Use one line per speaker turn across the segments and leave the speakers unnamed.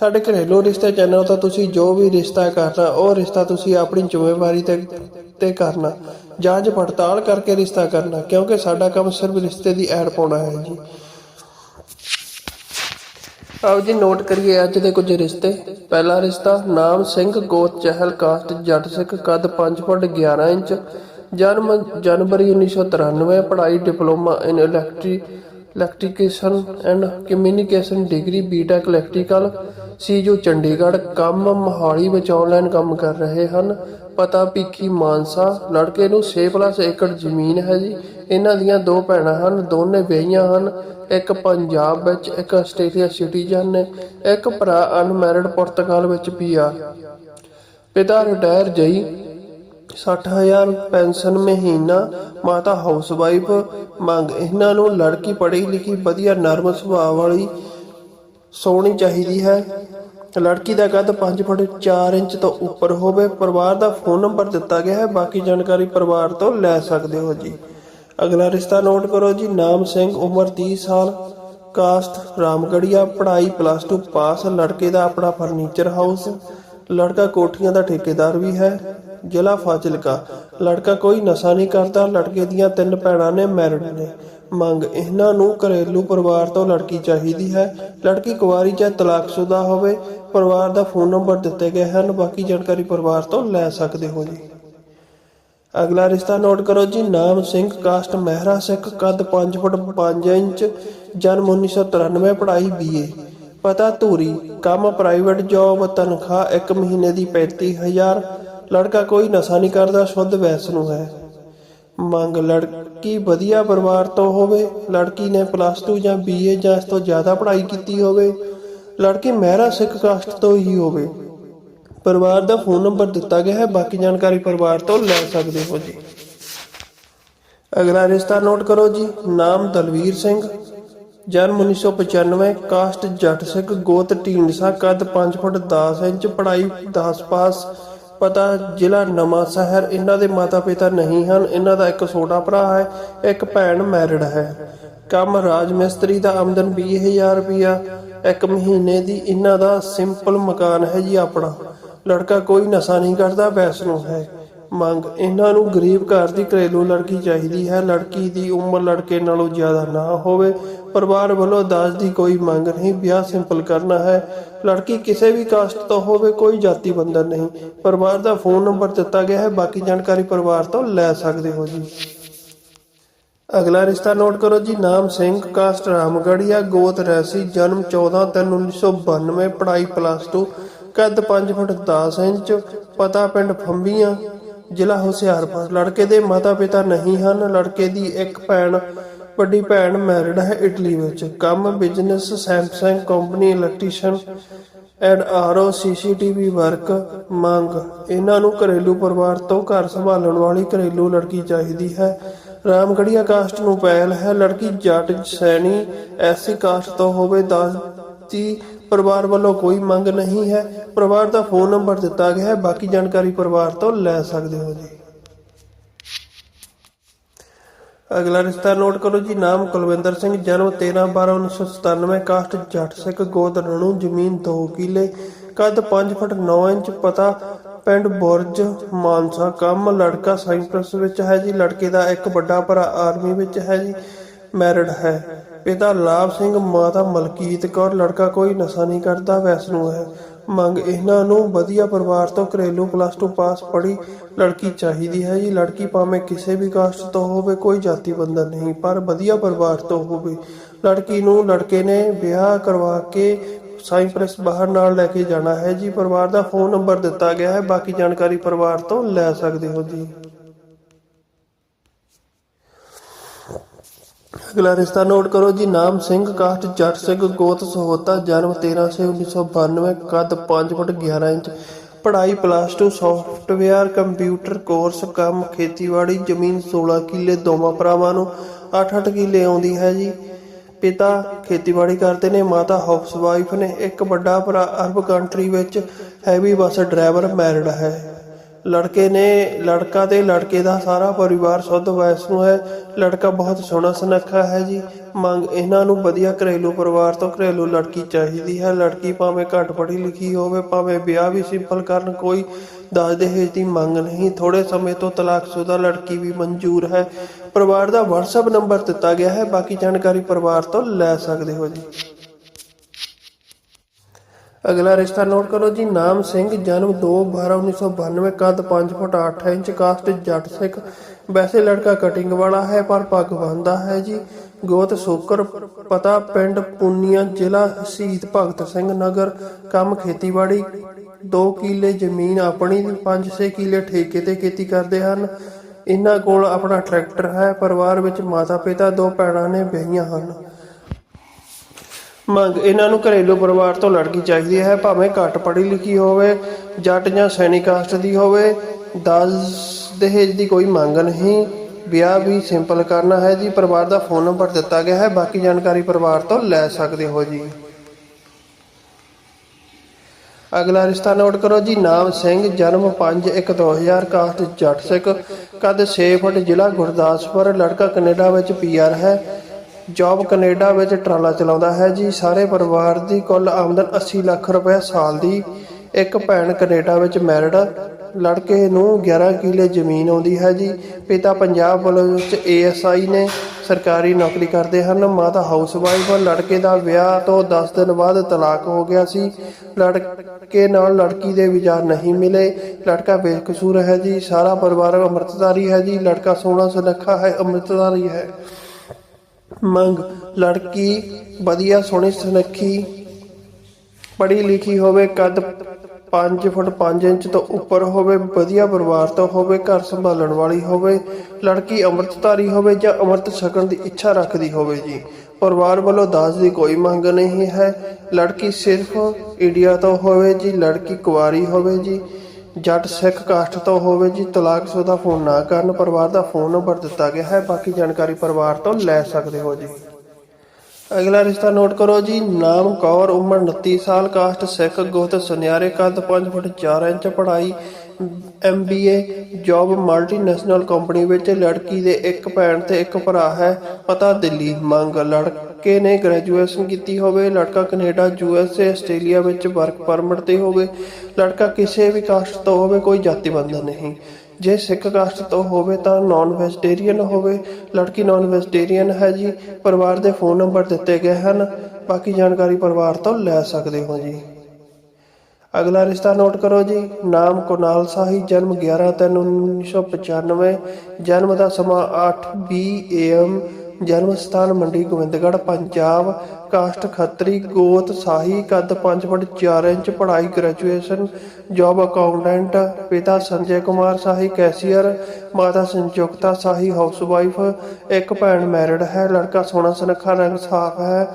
ਸਾਡੇ ਘਰੇਲੂ ਰਿਸ਼ਤੇ ਚੈਨਲ ਤੋਂ ਤੁਸੀਂ ਜੋ ਵੀ ਰਿਸ਼ਤਾ ਕਰਨਾ, ਉਹ ਰਿਸ਼ਤਾ ਤੁਸੀਂ ਆਪਣੀ ਜ਼ਿੰਮੇਵਾਰੀ ਤੇ ਤੇ ਕਰਨਾ। ਜਾਂਚ ਪੜਤਾਲ ਕਰਕੇ ਰਿਸ਼ਤਾ ਕਰਨਾ, ਕਿਉਂਕਿ ਸਾਡਾ ਕੰਮ ਸਿਰਫ ਰਿਸ਼ਤੇ ਦੀ ਐਡ ਪਾਉਣਾ ਹੈ ਜੀ। ਆਓ ਜੀ ਨੋਟ ਕਰੀਏ ਅੱਜ ਦੇ ਕੁਝ ਰਿਸ਼ਤੇ। ਪਹਿਲਾ ਰਿਸ਼ਤਾ, ਨਾਮ ਸਿੰਘ ਗੋਤ ਚਹਿਲ ਕਾਸਟ ਜੱਟ ਸਿੱਖ ਕੱਦ 5 ਫੁੱਟ 11 ਇੰਚ, ਜਨਮ ਜਨਵਰੀ 1993 ਪੜ੍ਹਾਈ diploma in ਇਲੈਕਟ੍ਰੀ electrification and communication degree BTech electrical ਸੀ ਜੋ ਚੰਡੀਗੜ੍ਹ ਕੰਮ ਮੋਹਾਲੀ ਵਿੱਚ ਆਨਲਾਈਨ ਕੰਮ ਕਰ ਰਹੇ ਹਨ। ਪਤਾ ਭਿੱਖੀ ਮਾਨਸਾ, ਲੜਕੇ ਨੂੰ 6+ ਏਕੜ ਜ਼ਮੀਨ ਹੈ ਜੀ। ਇਹਨਾਂ ਦੀਆਂ ਦੋ ਭੈਣਾਂ ਹਨ, ਦੋਨੇ ਵਿਆਹੀਆਂ ਹਨ। ਇੱਕ ਪੰਜਾਬ ਵਿੱਚ, ਇੱਕ ਆਸਟ੍ਰੇਲੀਆ ਸਿਟੀਜ਼ਨ ਨੇ। ਇੱਕ ਭਰਾ ਅਨਮੈਰਿਡ ਪੁਰਤਗਾਲ ਵਿੱਚ ਪੀਆ ਪਿਤਾ ਰਿਟਾਇਰ ਜਈ 60000 ਪੈਨਸ਼ਨ ਮਹੀਨਾ, ਮਾਤਾ ਹਾਊਸਵਾਈਫ ਮੰਗ। ਇਹਨਾਂ ਨੂੰ ਲੜਕੀ ਪੜ੍ਹੀ ਲਿਖੀ ਵਧੀਆ ਨਰਮ ਸੁਭਾਅ ਵਾਲੀ ਸੋਹਣੀ ਚਾਹੀਦੀ ਹੈ। ਲੜਕੀ ਦਾ ਕੱਦ 5 ਫੁੱਟ 4 ਇੰਚ ਤੋਂ ਉੱਪਰ ਹੋਵੇ। ਪਰਿਵਾਰ ਦਾ ਫੋਨ ਨੰਬਰ ਦਿੱਤਾ ਗਿਆ ਹੈ। ਬਾਕੀ ਜਾਣਕਾਰੀ ਪਰਿਵਾਰ ਤੋਂ ਲੈ ਸਕਦੇ ਹੋ ਜੀ। ਅਗਲਾ ਰਿਸ਼ਤਾ ਨੋਟ ਕਰੋ ਜੀ। ਨਾਮ ਸਿੰਘ, ਉਮਰ 30 ਸਾਲ, ਕਾਸਟ ਰਾਮਗੜੀਆ ਪੜ੍ਹਾਈ ਪਲੱਸ 2 ਪਾਸ। ਲੜਕੇ ਦਾ ਆਪਣਾ ਫਰਨੀਚਰ ਹਾਊਸ ਲੜਕਾ ਕੋਠੀਆਂ ਦਾ ਠੇਕੇਦਾਰ ਵੀ ਹੈ, ਜ਼ਿਲ੍ਹਾ ਫਾਜ਼ਿਲਕਾ। ਲੜਕਾ ਕੋਈ ਨਸ਼ਾ ਨਹੀਂ ਕਰਦਾ, ਲੜਕੇ ਦੀਆਂ ਤਿੰਨ ਭੈਣਾਂ ਨੇ ਮੈਰਿਡ ਨੇ। ਮੰਗ, ਇਹਨਾਂ ਨੂੰ ਘਰੇਲੂ ਪਰਿਵਾਰ ਤੋਂ ਲੜਕੀ ਚਾਹੀਦੀ ਹੈ। ਲੜਕੀ ਕੁਵਾਰੀ ਜਾਂ ਤਲਾਕਸ਼ੁਦਾ ਹੋਵੇ, ਪਰਿਵਾਰ ਦਾ ਫੋਨ ਨੰਬਰ ਦਿੱਤੇ ਗਏ ਹਨ, ਬਾਕੀ ਜਾਣਕਾਰੀ ਪਰਿਵਾਰ ਤੋਂ ਲੈ ਸਕਦੇ ਹੋ ਜੀ। ਅਗਲਾ ਰਿਸ਼ਤਾ ਨੋਟ ਕਰੋ ਜੀ, ਨਾਮ ਸਿੰਘ, ਕਾਸਟ ਮਹਿਰਾ ਸਿੱਖ ਕੱਦ 5 ਫੁੱਟ 5 ਇੰਚ, ਜਨਮ 1993 ਪੜ੍ਹਾਈ ਬੀਏ ਪਤਾ ਧੂਰੀ, ਕੰਮ ਪ੍ਰਾਈਵੇਟ ਜੌਬ ਤਨਖਾਹ 1 ਮਹੀਨੇ ਦੀ 35000 ਲੜਕਾ ਕੋਈ ਨਸ਼ਾ ਨਹੀਂ ਕਰਦਾ, ਸ਼ੁੱਧ ਵੈਸਨੂੰ ਹੈ। ਮੰਗ, ਲੜਕੀ ਵਧੀਆ ਪਰਿਵਾਰ ਤੋਂ ਹੋਵੇ, ਲੜਕੀ ਨੇ ਪਲੱਸ 2 ਜਾਂ ਬੀਏ ਜਾਂ ਇਸ ਤੋਂ ਜ਼ਿਆਦਾ ਪੜ੍ਹਾਈ ਕੀਤੀ ਹੋਵੇ, ਲੜਕੀ ਮਹਿਰਾ ਸਿੱਖ ਕਾਸਟ ਤੋਂ ਹੀ ਹੋਵੇ। ਪਰਿਵਾਰ ਦਾ ਫੋਨ ਨੰਬਰ ਦਿੱਤਾ ਗਿਆ ਹੈ, ਬਾਕੀ ਜਾਣਕਾਰੀ ਪਰਿਵਾਰ ਤੋਂ ਲੈ ਸਕਦੇ ਹੋ ਜੀ। ਅਗਲਾ ਰਿਸ਼ਤਾ ਨੋਟ ਕਰੋ ਜੀ, ਨਾਮ ਦਲਵੀਰ ਸਿੰਘ। ਜਨਮ 1995 ਕਾਸਟ ਜੱਟ ਸਿੰਘ ਗੋਤ ਢੀਂਡਸਾ ਕੱਦ 5 ਫੁੱਟ 10 ਇੰਚ, ਪੜ੍ਹਾਈ 10 ਪਾਸ। ਪਤਾ ਜ਼ਿਲ੍ਹਾ ਨਵਾਂ ਸ਼ਹਿਰ, ਇਹਨਾਂ ਦੇ ਮਾਤਾ ਪਿਤਾ ਨਹੀਂ ਹਨ, ਇਹਨਾਂ ਦਾ ਇੱਕ ਛੋਟਾ ਭਰਾ ਹੈ, ਇੱਕ ਭੈਣ ਮੈਰਿਡ ਹੈ। ਕੰਮ ਰਾਜ ਮਿਸਤਰੀ ਦਾ ਆਮਦਨ 20000 ਰੁਪਇਆ ਇੱਕ ਮਹੀਨੇ ਦੀ ਇਹਨਾਂ ਦਾ ਸਿੰਪਲ ਮਕਾਨ ਹੈ ਜੀ ਆਪਣਾ। ਲੜਕਾ ਕੋਈ ਨਸ਼ਾ ਨਹੀਂ ਕਰਦਾ, ਵੈਸਨੂੰ ਹੈ। ਮੰਗ, ਇਹਨਾਂ ਨੂੰ ਗਰੀਬ ਘਰ ਦੀ ਘਰੇਲੂ ਲੜਕੀ ਚਾਹੀਦੀ ਹੈ। ਲੜਕੀ ਦੀ ਉਮਰ ਲੜਕੇ ਨਾਲੋਂ ਜ਼ਿਆਦਾ ਨਾ ਹੋਵੇ। ਪਰਿਵਾਰ ਵੱਲੋਂ ਦਾਜ ਦੀ ਕੋਈ ਮੰਗ ਨਹੀਂ। ਵਿਆਹ ਸਿੰਪਲ ਕਰਨਾ ਹੈ। ਲੜਕੀ ਕਿਸੇ ਵੀ ਕਾਸਟ ਤੋਂ ਹੋਵੇ, ਕੋਈ ਜਾਤੀ ਬੰਧਨ ਨਹੀਂ। ਪਰਿਵਾਰ ਦਾ ਫੋਨ ਨੰਬਰ ਦਿੱਤਾ ਗਿਆ ਹੈ। ਬਾਕੀ ਜਾਣਕਾਰੀ ਪਰਿਵਾਰ ਤੋਂ ਲੈ ਸਕਦੇ ਹੋ ਜੀ। ਅਗਲਾ ਰਿਸ਼ਤਾ ਨੋਟ ਕਰੋ ਜੀ। ਨਾਮ ਸਿੰਘ ਕਾਸਟ ਰਾਮਗੜੀਆ ਗੋਤ ਰੈਸੀ ਜਨਮ 14 ਤਿੰਨ 1992 ਪੜ੍ਹਾਈ ਪਲੱਸ 2 ਕੱਦ 5 ਫੁੱਟ 10 ਇੰਚ, ਪਤਾ ਪਿੰਡ ਫੰਬੀਆਂ ਜ਼ਿਲ੍ਹਾ ਹੁਸ਼ਿਆਰਪੁਰ। ਲੜਕੇ ਦੇ ਮਾਤਾ ਪਿਤਾ ਨਹੀਂ ਹਨ। ਲੜਕੇ ਦੀ ਇੱਕ ਭੈਣ, ਵੱਡੀ ਭੈਣ ਮੈਰਿਡ ਹੈ ਇਟਲੀ ਵਿੱਚ। ਕੰਮ business Samsung company electrician and RO CCTV work ਮੰਗ। ਇਹਨਾਂ ਨੂੰ ਘਰੇਲੂ ਪਰਿਵਾਰ ਤੋਂ ਘਰ ਸੰਭਾਲਣ ਵਾਲੀ ਘਰੇਲੂ ਲੜਕੀ ਚਾਹੀਦੀ ਹੈ। ਰਾਮਗੜੀਆ ਕਾਸਟ ਨੂੰ ਪਹਿਲ ਹੈ। ਲੜਕੀ ਜੱਟ ਸੈਣੀ ਐਸੀ ਕਾਸਟ ਤੋਂ ਹੋਵੇ, ਦੱਸ ਦੀ ਪਰਿਵਾਰ ਵੱਲੋਂ ਕੋਈ ਮੰਗ ਨਹੀਂ ਹੈ। ਪਰਿਵਾਰ ਦਾ ਫੋਨ ਨੰਬਰ ਦਿੱਤਾ ਗਿਆ ਹੈ। ਬਾਕੀ ਜਾਣਕਾਰੀ ਪਰਿਵਾਰ ਤੋਂ ਲੈ ਸਕਦੇ ਹੋ ਜੀ। ਅਗਲਾ ਰਿਸ਼ਤਾ ਨੋਟ ਕਰੋ ਜੀ। ਨਾਮ ਕੁਲਵਿੰਦਰ ਸਿੰਘ, ਜਨਮ 13 12 1997 ਕਾਸਟ ਜੱਟ ਸਿੱਖ, ਗੋਦ ਰਣੂ, ਜ਼ਮੀਨ 2 ਕਿਲੇ, ਕੱਦ 5 ਫੁੱਟ 9 ਇੰਚ, ਪਤਾ ਪਿੰਡ ਬੁਰਜ, ਮਾਨਸਾ, ਕੰਮ ਲੜਕਾ ਸਾਈਪ੍ਰਸ ਵਿੱਚ ਹੈ ਜੀ। ਲੜਕੇ ਦਾ ਇੱਕ ਵੱਡਾ ਭਰਾ ਆਰਮੀ ਵਿੱਚ ਹੈ ਜੀ। ਮੈਰਿਡ ਹੈ। ਪਿਤਾ ਲਾਭ ਸਿੰਘ, ਮਾਤਾ ਮਲਕੀਤ ਕੌਰ, ਲੜਕਾ ਕੋਈ ਨਸ਼ਾ ਨਹੀਂ ਕਰਦਾ, ਵੈਸਨੂੰ ਹੈ। ਮੰਗ ਇਹਨਾਂ ਨੂੰ ਵਧੀਆ ਪਰਿਵਾਰ ਤੋਂ ਘਰੇਲੂ ਪਲੱਸ 2 ਪਾਸ ਪੜ੍ਹੀ ਲੜਕੀ ਚਾਹੀਦੀ ਹੈ ਜੀ। ਲੜਕੀ ਭਾਵੇਂ ਕਿਸੇ ਵੀ ਕਾਸਟ ਤੋਂ ਹੋਵੇ, ਕੋਈ ਜਾਤੀ ਬੰਧਨ ਨਹੀਂ, ਪਰ ਵਧੀਆ ਪਰਿਵਾਰ ਤੋਂ ਹੋਵੇ। ਲੜਕੀ ਨੂੰ ਲੜਕੇ ਨੇ ਵਿਆਹ ਕਰਵਾ ਕੇ ਸਾਈਪ੍ਰਸ ਬਾਹਰ ਨਾਲ ਲੈ ਕੇ ਜਾਣਾ ਹੈ ਜੀ। ਪਰਿਵਾਰ ਦਾ ਫੋਨ ਨੰਬਰ ਦਿੱਤਾ ਗਿਆ ਹੈ, ਬਾਕੀ ਜਾਣਕਾਰੀ ਪਰਿਵਾਰ ਤੋਂ ਲੈ ਸਕਦੇ ਹੋ ਜੀ। ਅਗਲਾ ਰਿਸ਼ਤਾ ਨੋਟ ਕਰੋ ਜੀ, ਨਾਮ ਸਿੰਘ, ਕਾਸਟ, ਜੱਟ ਸਿੰਘ, ਗੋਤ, ਸਹੋਤਾ, ਜਨਮ 13 ਸੇ 1992 ਕੱਦ 5 ਫੁੱਟ 11 ਇੰਚ, ਪੜ੍ਹਾਈ ਪਲੱਸ 2 ਸੌਫਟਵੇਅਰ ਕੰਪਿਊਟਰ ਕੋਰਸ ਕੰਮ, ਖੇਤੀਬਾੜੀ, ਜ਼ਮੀਨ 16 ਕਿੱਲੇ, ਦੋਵਾਂ ਭਰਾਵਾਂ ਨੂੰ 8-8 ਕਿੱਲੇ ਆਉਂਦੀ ਹੈ ਜੀ। ਪਿਤਾ ਖੇਤੀਬਾੜੀ ਕਰਦੇ ਨੇ, ਮਾਤਾ ਹਾਊਸ ਵਾਈਫ ਨੇ, ਇੱਕ ਵੱਡਾ ਭਰਾ, ਅਰਬ ਕੰਟਰੀ ਵਿੱਚ ਹੈਵੀ ਬੱਸ ਡਰਾਈਵਰ ਮੈਰਿਡ ਹੈ। ਲੜਕੇ ਨੇ, ਲੜਕਾ ਤੇ ਲੜਕੇ ਦਾ ਸਾਰਾ ਪਰਿਵਾਰ ਸ਼ੁੱਧ ਵੈਸ਼ਨੂ ਹੈ। ਲੜਕਾ ਬਹੁਤ ਸੋਹਣਾ ਸੁਨੱਖਾ ਹੈ ਜੀ। ਮੰਗ ਇਹਨਾਂ ਨੂੰ ਵਧੀਆ ਘਰੇਲੂ ਪਰਿਵਾਰ ਤੋਂ ਘਰੇਲੂ ਲੜਕੀ ਚਾਹੀਦੀ ਹੈ। ਲੜਕੀ ਭਾਵੇਂ ਘੱਟ ਪੜ੍ਹੀ ਲਿਖੀ ਹੋਵੇ, ਭਾਵੇਂ ਵਿਆਹ ਵੀ ਸਿੰਪਲ ਕਰਨ, ਕੋਈ ਦਾਜ ਦਹੇਜ ਦੀ ਮੰਗ ਨਹੀਂ। ਥੋੜੇ ਸਮੇਂ ਤੋਂ ਤਲਾਕਸ਼ੁਦਾ ਲੜਕੀ ਵੀ ਮਨਜ਼ੂਰ ਹੈ। ਪਰਿਵਾਰ ਦਾ WhatsApp ਨੰਬਰ ਦਿੱਤਾ ਗਿਆ ਹੈ। ਬਾਕੀ ਜਾਣਕਾਰੀ ਪਰਿਵਾਰ ਤੋਂ ਲੈ ਸਕਦੇ ਹੋ ਜੀ। ਅਗਲਾ ਰਿਸ਼ਤਾ ਨੋਟ ਕਰੋ ਜੀ, ਨਾਮ ਸਿੰਘ, ਜਨਮ 2 12 1992 ਕੱਦ 5 ਫੁੱਟ 8 ਇੰਚ ਕਾਸਟ ਜੱਟ ਸਿੱਖ। ਵੈਸੇ ਲੜਕਾ ਕਟਿੰਗ ਵਾਲਾ ਹੈ, ਪਰ ਪੱਗ ਬੰਨਦਾ ਹੈ ਜੀ। ਗੋਤ ਸੋਕਰ, ਪਤਾ ਪਿੰਡ ਪੁੰਨੀਆ, ਜ਼ਿਲ੍ਹਾ ਸ਼ਹੀਦ ਭਗਤ ਸਿੰਘ ਨਗਰ। ਕੰਮ ਖੇਤੀਬਾੜੀ 2 ਕਿੱਲੇ ਜ਼ਮੀਨ ਆਪਣੀ 5-6 ਕਿੱਲੇ ਠੇਕੇ ਤੇ ਖੇਤੀ ਕਰਦੇ ਹਨ। ਇਹਨਾਂ ਕੋਲ ਆਪਣਾ ਟਰੈਕਟਰ ਹੈ, ਪਰਿਵਾਰ ਵਿੱਚ ਮਾਤਾ ਪਿਤਾ ਦੋ ਭੈਣਾਂ ਨੇ ਵਿਆਹੀਆਂ ਹਨ। ਮੰਗ ਇਹਨਾਂ ਨੂੰ ਘਰੇਲੂ ਪਰਿਵਾਰ ਤੋਂ ਲੜਕੀ ਚਾਹੀਦੀ ਹੈ, ਭਾਵੇਂ ਘੱਟ ਪੜ੍ਹੀ ਲਿਖੀ ਹੋਵੇ ਜੱਟ ਜਾਂ ਸੈਨਿਕ ਕਾਸਟ ਦੀ ਹੋਵੇ। ਦਾਜ ਦਹੇਜ ਦੀ ਕੋਈ ਮੰਗ ਨਹੀਂ। ਵਿਆਹ ਵੀ ਸਿੰਪਲ ਕਰਨਾ ਹੈ ਜੀ, ਪਰਿਵਾਰ ਦਾ ਫੋਨ ਨੰਬਰ ਦਿੱਤਾ ਗਿਆ ਹੈ, ਬਾਕੀ ਜਾਣਕਾਰੀ ਪਰਿਵਾਰ ਤੋਂ ਲੈ ਸਕਦੇ ਹੋ ਜੀ। ਅਗਲਾ ਰਿਸ਼ਤਾ ਨੋਟ ਕਰੋ ਜੀ, ਨਾਮ ਸਿੰਘ, ਜਨਮ 5/1/2000 ਕਾਸਟ ਜੱਟ ਸਿੱਖ, ਕਦ 6 ਫੁੱਟ ਜ਼ਿਲ੍ਹਾ ਗੁਰਦਾਸਪੁਰ, ਲੜਕਾ ਕੈਨੇਡਾ ਵਿੱਚ ਪੀਆਰ ਹੈ। ਜੌਬ ਕੈਨੇਡਾ ਵਿੱਚ ਟਰਾਲਾ ਚਲਾਉਂਦਾ ਹੈ ਜੀ। ਸਾਰੇ ਪਰਿਵਾਰ ਦੀ ਕੁੱਲ ਆਮਦਨ 80 ਲੱਖ ਰੁਪਏ ਸਾਲ ਦੀ। ਇੱਕ ਭੈਣ ਕੈਨੇਡਾ ਵਿੱਚ ਮੈਰਿਡ। ਲੜਕੇ ਨੂੰ 11 ਕਿੱਲੇ ਜ਼ਮੀਨ ਆਉਂਦੀ ਹੈ ਜੀ। ਪਿਤਾ ਪੰਜਾਬ ਪੁਲਿਸ ਵਿੱਚ ਏਐਸਆਈ ਨੇ ਸਰਕਾਰੀ ਨੌਕਰੀ ਕਰਦੇ ਹਨ। ਮਾਤਾ ਹਾਊਸ ਵਾਈਫ ਲੜਕੇ ਦਾ ਵਿਆਹ ਤੋਂ 10 ਦਿਨ ਬਾਅਦ ਤਲਾਕ ਹੋ ਗਿਆ ਸੀ। ਲੜਕੇ ਨਾਲ ਲੜਕੀ ਦੇ ਵਿਚਾਰ ਨਹੀਂ ਮਿਲੇ। ਲੜਕਾ ਬੇਕਸੂਰ ਹੈ ਜੀ। ਸਾਰਾ ਪਰਿਵਾਰ ਅੰਮ੍ਰਿਤਧਾਰੀ ਹੈ ਜੀ। ਲੜਕਾ ਸੋਹਣਾ ਸੁਨੱਖਾ ਹੈ, ਅੰਮ੍ਰਿਤਧਾਰੀ ਹੈ। ਮੰਗ, ਲੜਕੀ, ਵਧੀਆ ਸੋਹਣੀ ਸੁਨੱਖੀ, ਪੜ੍ਹੀ ਲਿਖੀ ਹੋਵੇ, ਕੱਦ 5 ਫੁੱਟ 5 ਇੰਚ ਤੋਂ ਉੱਪਰ ਹੋਵੇ, ਵਧੀਆ ਪਰਿਵਾਰ ਤੋਂ ਹੋਵੇ, ਘਰ ਸੰਭਾਲਣ ਵਾਲੀ ਹੋਵੇ, ਲੜਕੀ ਅੰਮ੍ਰਿਤਧਾਰੀ ਹੋਵੇ ਜਾਂ ਅੰਮ੍ਰਿਤ ਛਕਣ ਦੀ ਇੱਛਾ ਰੱਖਦੀ ਹੋਵੇ ਜੀ। ਪਰਿਵਾਰ ਵੱਲੋਂ ਦਾਜ ਦੀ ਕੋਈ ਮੰਗ ਨਹੀਂ ਹੈ। ਲੜਕੀ ਸਿਰਫ ਇੰਡੀਆ ਤੋਂ ਹੋਵੇ ਜੀ, ਲੜਕੀ ਕੁਆਰੀ ਹੋਵੇ ਜੀ। ਜੱਟ ਸਿੱਖ ਕਾਸਟ ਤੋਂ ਹੋਵੇ ਜੀ ਤਲਾਕਸ਼ੁਦਾ ਫੋਨ ਨਾ ਕਰਨ, ਪਰਿਵਾਰ ਦਾ ਫੋਨ ਨੰਬਰ ਦਿੱਤਾ ਗਿਆ ਹੈ, ਬਾਕੀ ਜਾਣਕਾਰੀ ਪਰਿਵਾਰ ਤੋਂ ਲੈ ਸਕਦੇ ਹੋ ਜੀ। ਅਗਲਾ ਰਿਸ਼ਤਾ ਨੋਟ ਕਰੋ ਜੀ, ਨਾਮ ਕੌਰ, ਉਮਰ 29 ਸਾਲ, ਕਾਸਟ ਸਿੱਖ ਗੋਤ ਸੁਨਿਆਰੇ ਕੱਦ 5 ਫੁੱਟ 4 ਇੰਚ, ਪੜ੍ਹਾਈ ਐਮਬੀਏ ਜੌਬ ਮਲਟੀਨੈਸ਼ਨਲ ਕੰਪਨੀ ਵਿੱਚ, ਲੜਕੀ ਦੇ ਇੱਕ ਭੈਣ ਤੇ ਇੱਕ ਭਰਾ ਹੈ, ਪਤਾ ਦਿੱਲੀ, ਮੰਗ, ਲੜਕੇ ਨੇ ਗ੍ਰੈਜੂਏਸ਼ਨ ਕੀਤੀ ਹੋਵੇ, ਲੜਕਾ ਕੈਨੇਡਾ ਯੂਐਸਏ ਆਸਟ੍ਰੇਲੀਆ ਵਿੱਚ ਵਰਕ ਪਰਮਿਟ ਤੇ ਹੋਵੇ, ਲੜਕਾ ਕਿਸੇ ਵੀ ਕਾਸਟ ਤੋਂ ਹੋਵੇ, ਕੋਈ ਜਾਤੀ ਬੰਧਨ ਨਹੀਂ। ਜੇ ਸਿੱਖ ਕਾਸਟ ਤੋਂ ਹੋਵੇ ਤਾਂ ਨਾਨ ਵੈਜੀਟੇਰੀਅਨ ਹੋਵੇ, ਲੜਕੀ ਨਾਨ ਵੈਜੀਟੇਰੀਅਨ ਹੈ ਜੀ, ਪਰਿਵਾਰ ਦੇ ਫੋਨ ਨੰਬਰ ਦਿੱਤੇ ਗਏ ਹਨ, ਬਾਕੀ ਜਾਣਕਾਰੀ ਪਰਿਵਾਰ ਤੋਂ ਲੈ ਸਕਦੇ ਹੋ ਜੀ। ਅਗਲਾ ਰਿਸ਼ਤਾ ਨੋਟ ਕਰੋ ਜੀ, ਨਾਮ ਕੁਨਾਲ ਸਾਹੀ, ਜਨਮ 11/3/1995 ਜਨਮ ਦਾ ਸਮਾਂ 8:20 AM ਜਨਮ ਸਥਾਨ ਮੰਡੀ ਗੋਬਿੰਦਗੜ੍ਹ, ਪੰਜਾਬ। ਕਾਸਟ ਖੱਤਰੀ, ਗੋਤ, ਸਾਹੀ, ਕੱਦ 5 ਫੁੱਟ 4 ਇੰਚ, ਪੜ੍ਹਾਈ, ਗ੍ਰੈਜੂਏਸ਼ਨ, ਜੌਬ ਅਕਾਊਂਟੈਂਟ, ਪਿਤਾ ਸੰਜੇ ਕੁਮਾਰ, ਸਾਹੀ ਕੈਸ਼ੀਅਰ, ਮਾਤਾ ਸੰਯੁਕਤਾ, ਸਾਹੀ ਹਾਊਸਵਾਈਫ, ਇੱਕ ਭੈਣ ਮੈਰਿਡ ਹੈ, ਲੜਕਾ ਸੋਹਣਾ ਸੁਨੱਖਾ, ਰੰਗ ਸਾਫ਼ ਹੈ।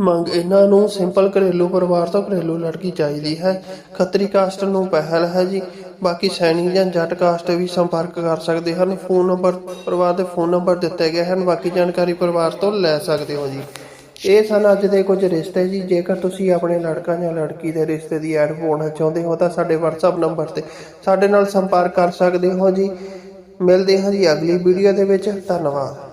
ਮੰਗ ਇਹਨਾਂ ਨੂੰ ਸਿੰਪਲ ਘਰੇਲੂ ਪਰਿਵਾਰ ਤੋਂ ਘਰੇਲੂ ਲੜਕੀ ਚਾਹੀਦੀ ਹੈ। ਖੱਤਰੀ ਕਾਸਟ ਨੂੰ ਪਹਿਲ ਹੈ ਜੀ। ਬਾਕੀ ਸੈਣੀ ਜਾਂ ਜੱਟ ਕਾਸਟ ਵੀ ਸੰਪਰਕ ਕਰ ਸਕਦੇ ਹਨ। ਫੋਨ ਨੰਬਰ ਪਰਿਵਾਰ ਦੇ ਫੋਨ ਨੰਬਰ ਦਿੱਤੇ ਗਏ ਹਨ। ਬਾਕੀ ਜਾਣਕਾਰੀ ਪਰਿਵਾਰ ਤੋਂ ਲੈ ਸਕਦੇ ਹੋ ਜੀ। ਇਹ ਸਨ ਅੱਜ ਦੇ ਕੁਝ ਰਿਸ਼ਤੇ ਜੀ। ਜੇਕਰ ਤੁਸੀਂ ਆਪਣੇ ਲੜਕਾ ਜਾਂ ਲੜਕੀ ਦੇ ਰਿਸ਼ਤੇ ਦੀ ਐਡ ਪਾਉਣਾ ਚਾਹੁੰਦੇ ਹੋ, ਤਾਂ ਸਾਡੇ WhatsApp ਨੰਬਰ ਤੇ ਸਾਡੇ ਨਾਲ ਸੰਪਰਕ ਕਰ ਸਕਦੇ ਹੋ ਜੀ। ਮਿਲਦੇ ਹਾਂ ਜੀ ਅਗਲੀ ਵੀਡੀਓ ਦੇ ਵਿੱਚ। ਧੰਨਵਾਦ।